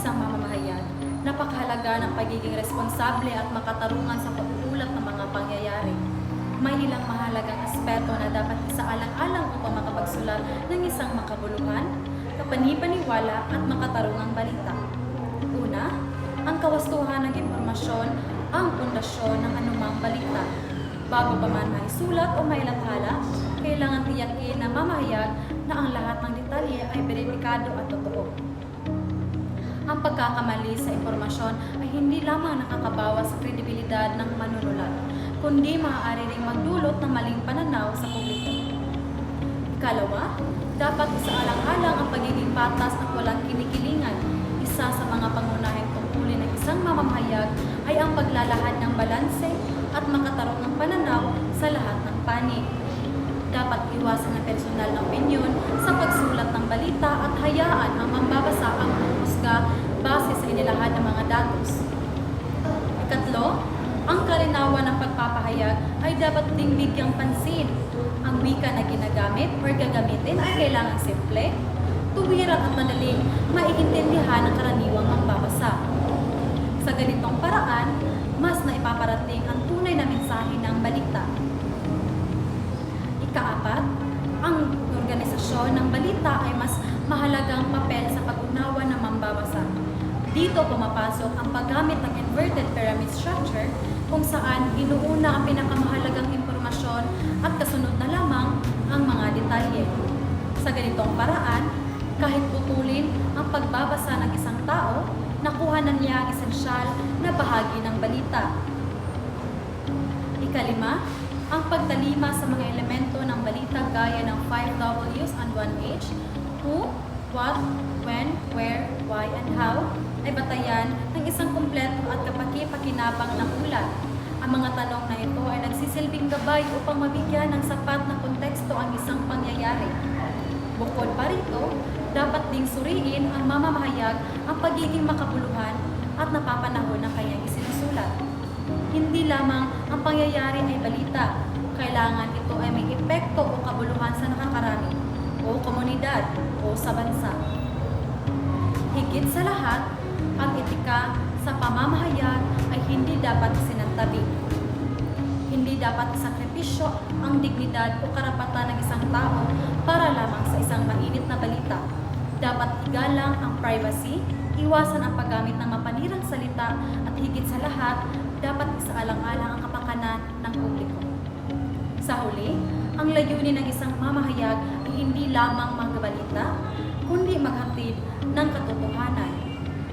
isang mamamahayag, napakahalaga ng pagiging responsable at makatarungan sa pag-uulat ng mga pangyayari. May ilang mahalagang aspeto na dapat isaalang-alang upang makapagsulat ng isang makabuluhan, kapanipaniwala at makatarungang balita. Una, ang kawastuhan ng impormasyon ang pundasyon ng anumang balita. Bago pa man maisulat o mailathala, kailangan tiyakin na mamahayag na ang lahat ng detalye ay beripikado at totoo. Ang pagkakamali sa impormasyon ay hindi lamang nakakabawas sa kredibilidad ng manunulat, kundi maaari ring magdulot ng maling pananaw sa publiko. Ikalawa, dapat isaalang-alang ang pagiging patas at walang kinikilingan. Isa sa mga pangunahing tungkulin ng isang mamamahayag ay ang paglalahad ng balanse at makatarong ng pananaw sa lahat ng panig. Dapat iwasan ang personal na opinyon sa pagsulat ng balita at hayaan ang mambabasa ang humusga base sa inilahad ng mga datos. Ikatlo, ang kalinawan ng pagpapahayag ay dapat ding bigyang pansin. Ang wika na ginagamit or gagamitin ay kailangan simple, tuwiran at madaling maiintindihan ng karaniwang mambabasa. Sa ganitong paraan, mas naipaparating ang tunay balita ay mas mahalagang papel sa pag-unawa ng mambabasa. Dito pumapasok ang paggamit ng inverted pyramid structure kung saan inuuna ang pinakamahalagang impormasyon at kasunod na lamang ang mga detalye. Sa ganitong paraan, kahit putulin ang pagbabasa ng isang tao, nakuha na niya ang esensyal na bahagi ng balita. Ikalima, ang pagtalima sa mga elemento ng balita gaya ng 5 W's and 1 H, who, what, when, where, why, and how, ay batayan ng isang kumpleto at kapaki-pakinabang na ulat. Ang mga tanong na ito ay nagsisilbing gabay upang mabigyan ng sapat na konteksto ang isang pangyayari. Bukod pa rito, dapat ding suriin ang mamamahayag ang pagiging makabuluhan at napapanahon ng kanyang isinusulat. Lamang ang pangyayari ay balita, kailangan ito ay may epekto o kabuluhan sa nakakarami, o komunidad, o sa bansa. Higit sa lahat, ang etika sa pamamahayag ay hindi dapat sinantabi. Hindi dapat isakripisyo ang dignidad o karapatan ng isang tao para lamang sa isang mainit na balita. Dapat igalang ang privacy, iwasan ang paggamit ng mapanirang salita at higit sa lahat, dapat isaalang-alang ang kapakanan ng publiko. Sa huli, ang layunin ng isang mamahayag ay hindi lamang magbalita, kundi maghatid ng katotohanan,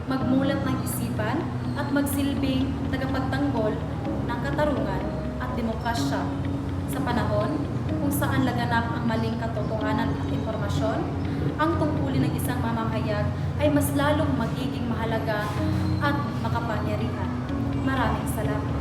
magmulat ng isipan at magsilbing tagapagtanggol ng katarungan at demokrasya sa panahon kung saan laganap ang maling katotohanan at impormasyon, ang tungkulin ng isang mamamahayag ay mas lalong magiging mahalaga السلامه